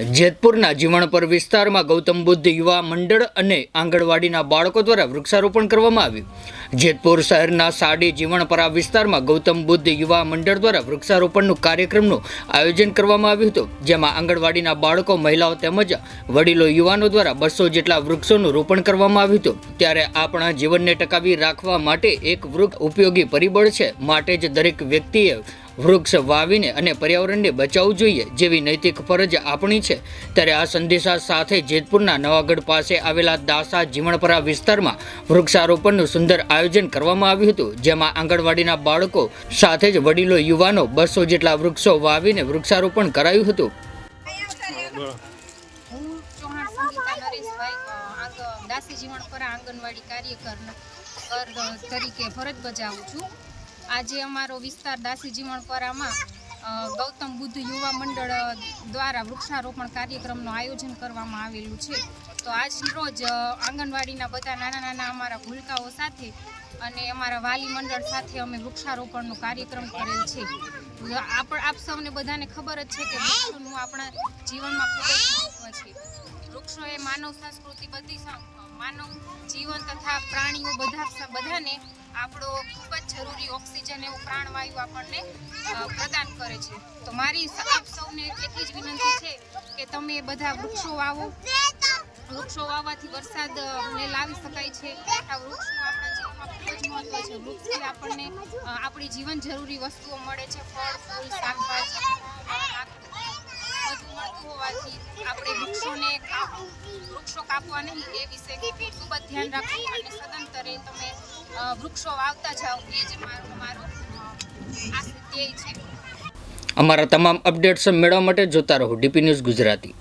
જેતપુરના જીવણપર વિસ્તારમાં ગૌતમ બુદ્ધ યુવા મંડળ અને આંગણવાડીના બાળકો દ્વારા વૃક્ષારોપણ કરવામાં આવ્યું. જેતપુર શહેરના સાડી જીવણપરા વિસ્તારમાં ગૌતમ બુદ્ધ યુવા મંડળ દ્વારા વૃક્ષારોપણનું કાર્યક્રમનું આયોજન કરવામાં આવ્યું હતું, જેમાં આંગણવાડીના બાળકો, મહિલાઓ તેમજ વડીલો યુવાનો દ્વારા બસો જેટલા વૃક્ષોનું રોપણ કરવામાં આવ્યું હતું. ત્યારે આપણા જીવનને ટકાવી રાખવા માટે એક વૃક્ષ ઉપયોગી પરિબળ છે, માટે જ દરેક વ્યક્તિએ વૃક્ષ વાવીને અને પર્યાવરણને બચાવવું જોઈએ જેવી નૈતિક ફરજ આપણી છે. ત્યારે આ સંદેશા સાથે જેતપુરના નવાગઢ પાસે આવેલા દાસા જીવણપરા વિસ્તારમાં વૃક્ષારોપણનું સુંદર આયોજન કરવામાં આવ્યું હતું, જેમાં આંગણવાડીના બાળકો સાથે જ વડીલો, યુવાનો બસો જેટલા વૃક્ષો વાવીને વૃક્ષારોપણ કરાયું હતું. દાસી જીવણ જીવણપરા આંગણવાડી કાર્યકર તરીકે ફરજ બજાવું છું. આજે અમારો વિસ્તાર દાસી જીવણપરામાં ગૌતમ બુદ્ધ યુવા મંડળ દ્વારા વૃક્ષારોપણ કાર્યક્રમનું આયોજન કરવામાં આવેલું છે. તો આજ રોજ આંગણવાડીના બધા નાના નાના અમારા ભૂલકાઓ સાથે અને અમારા વાલી મંડળ સાથે અમે વૃક્ષારોપણનો કાર્યક્રમ કરેલ છે. આપ આપ સૌને બધાને ખબર જ છે કે વૃક્ષોનું આપણા જીવનમાં ખૂબ જ મહત્વ છે. વૃક્ષો એ માનવ સંસ્કૃતિ બધી માનવ જીવન તથા પ્રાણીઓ બધા, બધાને આપણો ખૂબ જ જરૂરી ઓક્સિજન એવું પ્રાણવાયુ આપણને પ્રદાન કરે છે. તો મારી આપ સૌને એટલી જ વિનંતી છે કે તમે બધા વૃક્ષો વાવો. વૃક્ષો વાવવાથી વરસાદ ને લાવી શકાય છે. આ વૃક્ષનું આપણા જીવનમાં ખૂબ જ મહત્વ છે. વૃક્ષથી આપણને આપણી જીવન જરૂરી વસ્તુઓ મળે છે. ફળ, ફૂલ, શાકભાજી, બધું મળતું હોવાથી આપણે વૃક્ષોને વૃક્ષો કાપવા નહીં, એ વિશે ખૂબ જ ધ્યાન રાખવું અને સદંતરે તમે વૃક્ષો વાવતા જાઉં એ જ મારું મારું ધ્યેય છે. અમારા તમામ અપડેટ્સ મેળવવા માટે જોતા રહો ડીપી ન્યૂઝ ગુજરાતી.